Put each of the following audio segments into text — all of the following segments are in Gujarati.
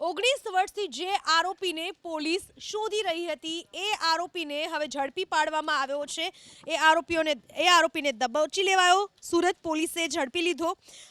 ઓગણીસ વર્ષથી જે આરોપીને પોલીસ શોધી રહી હતી, એ આરોપીને હવે ઝડપી પાડવામાં આવ્યો છે. એ આરોપીઓને, એ આરોપીને દબોચી લેવાયો. સુરત પોલીસે ઝડપી લીધો.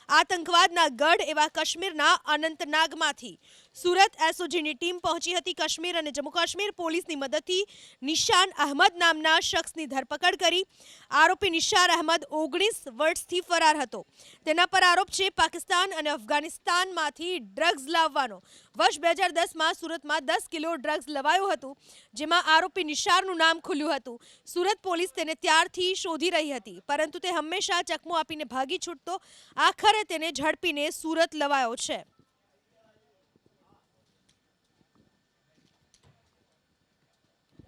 આતંકવાદના ગઢ એવા કાશ્મીરના અનંતનાગમાંથી સુરત એસઓજીની ટીમ પહોંચી હતી કાશ્મીર અને જમ્મુ કાશ્મીર પોલીસની મદદથી નિશાન અહમદ નામના શખ્સની ધરપકડ કરી. આરોપી નિશાર અહમદ ઓગણીસ વર્ષથી ફરાર હતો. તેના પર આરોપ છે, પાકિસ્તાન અને અફઘાનિસ્તાનમાંથી ડ્રગ્સ લાવવાનો વર્ષ બે હજાર દસમાં સુરતમાં દસ કિલો ડ્રગ્સ લવાયું હતું, જેમાં આરોપી નિશારનું નામ ખુલ્યું હતું. સુરત પોલીસ તેને ત્યારથી શોધી રહી હતી, પરંતુ તે હંમેશા ચકમો આપીને ભાગી છૂટતો, આખરે તેને ઝડપીને સુરત લવાયો છે.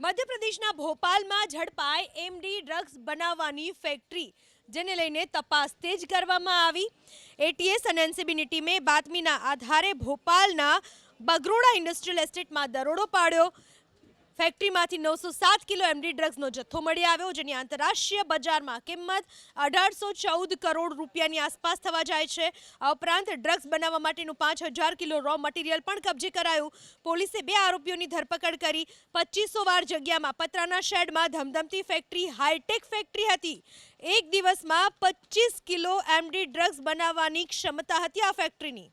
મધ્યપ્રદેશના ભોપાલમાં ઝડપાય એમડી ડ્રગ્સ બનાવવાની ફેક્ટરી જેને લઈને તપાસ તેજ કરવામાં આવી. એટીએસ અને એનસીબીની ટીમે બાતમીના આધારે ભોપાલના બગરોડા ઇન્ડસ્ટ્રીયલ એસ્ટેટમાં દરોડો પાડ્યો. ફેક્ટરીમાંથી નવસો સાત કિલો એમડી ડ્રગ્સનો જથ્થો મળી આવ્યો, જેની આંતરરાષ્ટ્રીય બજારમાં કિંમત અઢારસો ચૌદ કરોડ રૂપિયાની આસપાસ થવા જાય છે. આ ઉપરાંત ડ્રગ્સ બનાવવા માટેનું પાંચ હજાર કિલો રો મટીરિયલ પણ કબજે કરાયું. પોલીસે બે આરોપીઓની ધરપકડ કરી. પચીસો વાર જગ્યામાં પતરાના શેડમાં ધમધમતી ફેક્ટરી, હાઈટેક ફેક્ટરી હતી. એક દિવસમાં પચીસ કિલો એમડી ડ્રગ્સ બનાવવાની ક્ષમતા હતી આ ફેક્ટરીની.